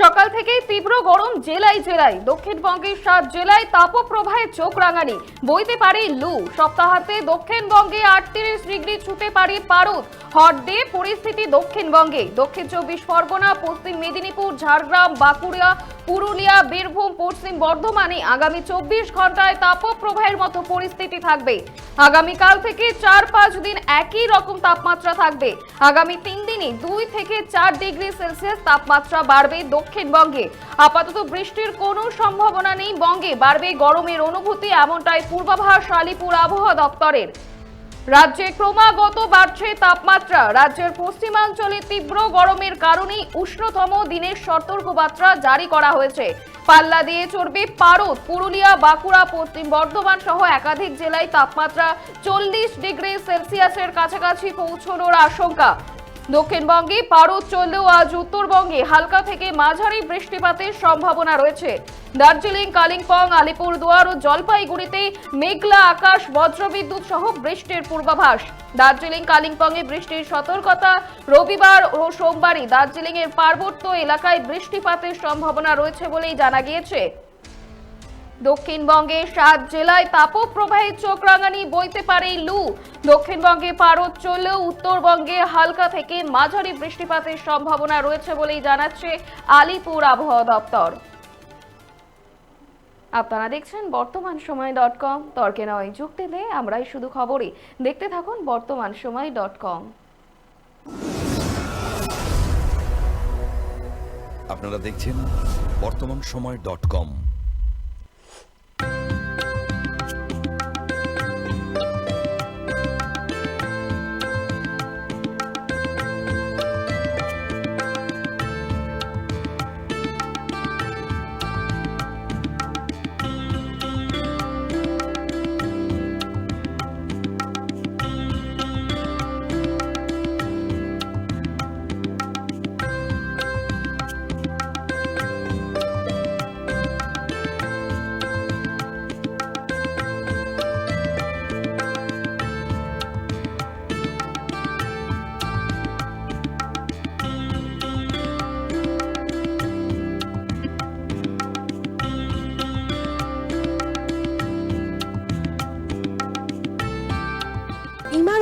সকাল থেকেই তীব্র গরম জেলায় জেলায়। দক্ষিণবঙ্গের সাত জেলায় তাপপ্রবাহে চোখ রাঙানি। বইতে পারে লু। সপ্তাহাতে দক্ষিণবঙ্গে আটত্রিশ ডিগ্রি ছুটে পারে পারদ। হট ডে পরিস্থিতি দক্ষিণবঙ্গে। দক্ষিণ চব্বিশ পরগনা, পশ্চিম মেদিনীপুর, ঝাড়গ্রাম, বাঁকুড়া পুরুলিয়া, বীরভূম, পশ্চিম বর্ধমানে আগামী চব্বিশ ঘন্টায় তাপপ্রবাহের মতো পরিস্থিতি থাকবে। আগামীকাল থেকে চার পাঁচ দিন একই রকম তাপমাত্রা থাকবে। আগামী তিন দিনে দুই থেকে চার ডিগ্রি সেলসিয়াস তাপমাত্রা বাড়বে দক্ষিণবঙ্গে। আপাতত বৃষ্টির কোনো সম্ভাবনা নেই, বঙ্গে বাড়বে গরমের অনুভূতি এমনটাই পূর্বাভাস আলিপুর আবহাওয়া দপ্তরের। রাজ্যে ক্রমাগত বাড়ছে তাপমাত্রা। রাজ্যের পশ্চিমাঞ্চলে তীব্র গরমের কারণে উষ্ণতম দিনের সতর্কবার্তা জারি করা হয়েছে। পাল্লা দিয়ে চড়বে পারদ। পুরুলিয়া, বাঁকুড়া, পশ্চিম বর্ধমান সহ একাধিক জেলায় তাপমাত্রা চল্লিশ ডিগ্রি সেলসিয়াসের কাছাকাছি পৌঁছনোর আশঙ্কা। দক্ষিণবঙ্গে পারদ চললেও আজ উত্তরবঙ্গে হালকা থেকে মাঝারি বৃষ্টিপাতের সম্ভাবনা রয়েছে। দার্জিলিং, কালিম্পং, আলিপুরদুয়ার ও জলপাইগুড়িতে মেঘলা আকাশ, বজ্রবিদ্যুৎ সহ বৃষ্টির পূর্বাভাস। দার্জিলিং, কালিম্পংয়ে বৃষ্টির সতর্কতা রবিবার ও সোমবারই। দার্জিলিং এর পার্বত্য এলাকায় বৃষ্টিপাতের সম্ভাবনা রয়েছে বলেই জানা গিয়েছে। দক্ষিণবঙ্গে সাত জেলায় তাপপ্রবাহে চোখ রাঙানি বইতে পারে লু। দক্ষিণবঙ্গে পারদ চললেও উত্তরবঙ্গে হালকা থেকে মাঝারি বৃষ্টিপাতের সম্ভাবনা রয়েছে বলেই জানাচ্ছে আলিপুর আবহাওয়া দপ্তর। আপনারা দেখছেন বর্তমান সময় ডট কম। তর্কে নয়, যুক্তি নেই আমরাই শুধু খবরই। দেখতে থাকুন বর্তমান সময় ডট কম। আপনারা দেখছেন বর্তমান সময় ডট কম।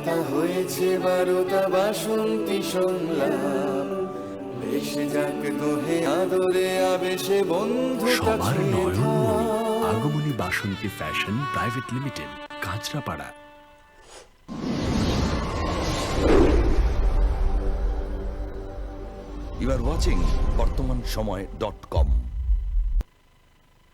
আকুলতা হয়েছে বারোটা বাসন্তী সংলাপ ভেসে যাক দোহে আদরে আবেশে বন্ধু সবার নয়নমণি Agamani Basanti fashion private limited Kanchrapara. You are watching Bartaman Samay dot com